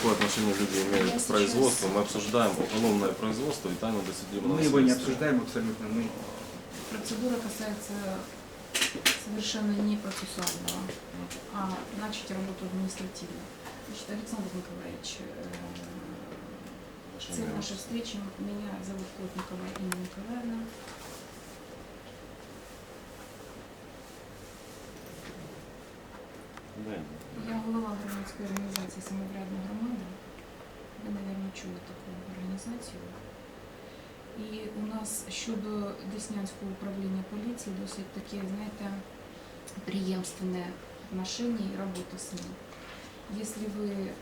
какое отношение люди Я имеют к сейчас- производству. Мы обсуждаем уголовное производство и тайну досудебного Мы его не следствия. обсуждаем абсолютно. Мы Процедура касается совершенно не процессуального, а начать работу административно. Значит, Александр Николаевич, э, Ваше цель мнение? нашей встречи, меня зовут Плотникова Инна Николаевна. Я голова громадської організації Самоврядна громада. Ви, мабуть, чули таку організацію. І у нас щодо Деснянського управління поліції досить таке, знаєте, преемственное отношение и работа с ним. Если вы э,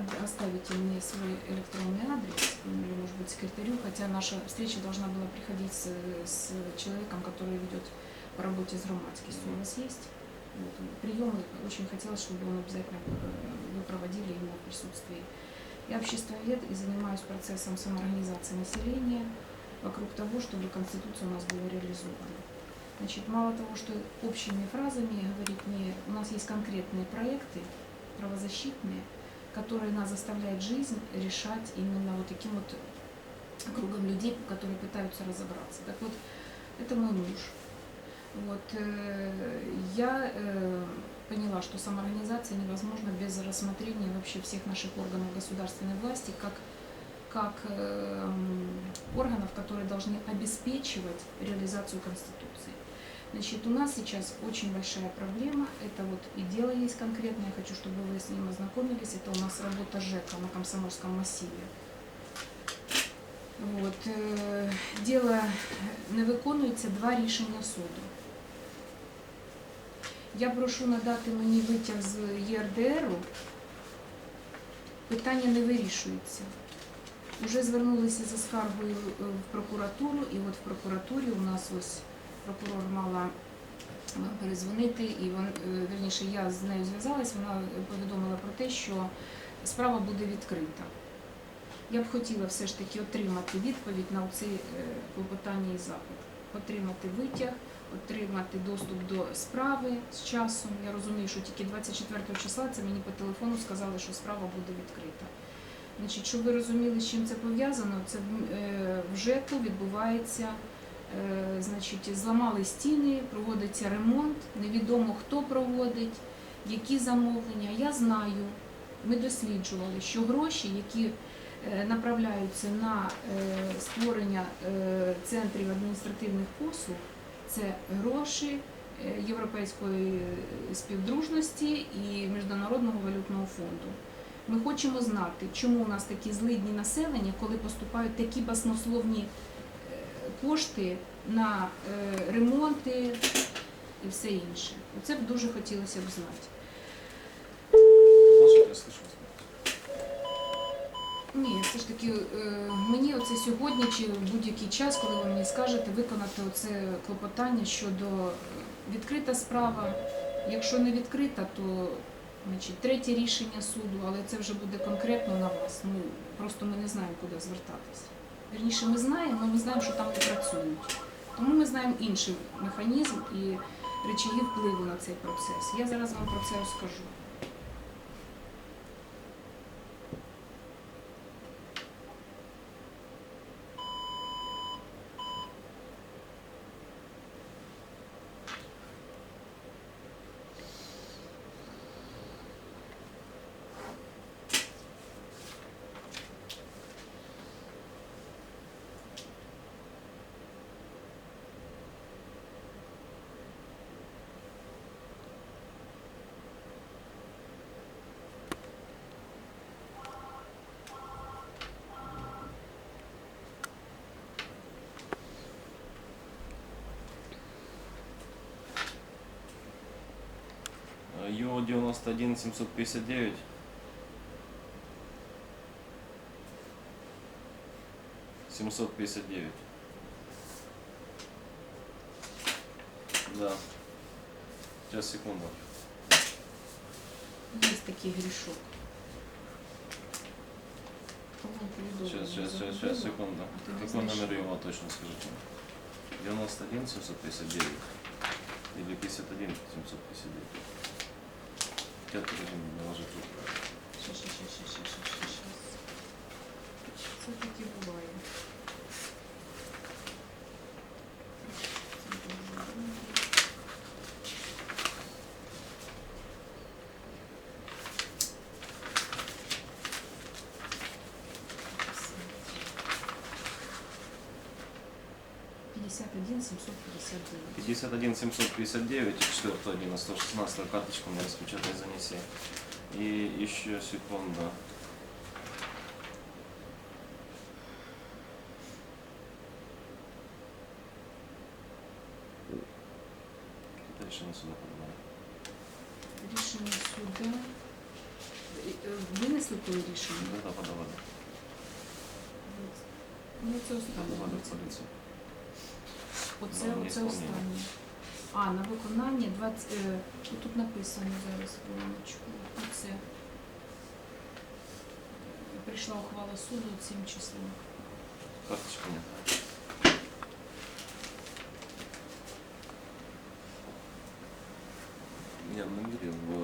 от- оставите мне свой электронный адрес, ну, или, может быть, секретарю, хотя наша встреча должна была приходить с, с человеком, который ведет по работе с громадскостью. У вас есть? Вот, приемы очень хотелось, чтобы он обязательно э, вы проводили его в присутствии. Я обществовед и занимаюсь процессом самоорганизации населения вокруг того, чтобы Конституция у нас была реализована. Значит, мало того, что общими фразами говорить не... У нас есть конкретные проекты правозащитные, которые нас заставляют жизнь решать именно вот таким вот кругом людей, которые пытаются разобраться. Так вот, это мой муж. Вот, э, я э, поняла, что самоорганизация невозможна без рассмотрения вообще всех наших органов государственной власти как, как э, м, органов, которые должны обеспечивать реализацию Конституции. Значит, у нас сейчас очень большая проблема. Это вот и дело есть конкретное. Я хочу, чтобы вы с ним ознакомились. Это у нас работа ЖЭКа на Комсомольском массиве. Вот. е, Діло не виконується два рішення суду. Я прошу надати мені витяг з ЄРДРу. Питання не вирішується. Уже звернулися за скаргою е, в прокуратуру, і от в прокуратурі у нас ось прокурор мала перезвонити, і вон, е, я з нею зв'язалась, вона повідомила про те, що справа буде відкрита. Я б хотіла все ж таки отримати відповідь на цей клопотання і запит, отримати витяг, отримати доступ до справи з часом. Я розумію, що тільки 24 числа це мені по телефону сказали, що справа буде відкрита. Значить, щоб ви розуміли, з чим це пов'язано, це в- е, ЖЕКу відбувається, е, значить, зламали стіни, проводиться ремонт, невідомо хто проводить, які замовлення. Я знаю, ми досліджували, що гроші, які направляються на е, створення е, центрів адміністративних послуг, це гроші е, Європейської співдружності і Міжнародного валютного фонду. Ми хочемо знати, чому у нас такі злидні населення, коли поступають такі баснословні е, кошти на е, ремонти і все інше. Оце б дуже хотілося б знати. Слушайте, я слышу вас. Ні, все ж таки е, мені оце сьогодні чи будь-який час, коли ви мені скажете, виконати оце клопотання щодо е, відкрита справа. Якщо не відкрита, то значить, третє рішення суду, але це вже буде конкретно на вас. Ну просто ми не знаємо, куди звертатися. Вірніше, ми знаємо, але ми знаємо, що там не працюють. Тому ми знаємо інший механізм і речаги впливу на цей процес. Я зараз вам про це розкажу. Э, ЮО 91 759. Семьсот пятьдесят девять. Да. Сейчас, секунду. Є такий грішок. Кого повідомлення Сейчас, сейчас, сейчас, загубила, сейчас, секунду. а ти не Какой номер знайшла. его точно скажите? 91 759 или 51 759? Я теж розумію, але вже тут. Е, що, що, що, що, що, що, що. Все таки буває. 51 759. 51 759 и 4 11 116 карточку мне распечатай занеси. И еще секунду. Дальше на сюда подавай. Рішення суда. Е, е, Винесли коли рішення? Да, подавали. Ну це Подавали в останнє. Оце, Ну, оце останнє. А, на виконання 20, е, ну, тут написано зараз хвилиночку. Оце. Прийшла ухвала суду цим числом. Карточку нет. Я набери в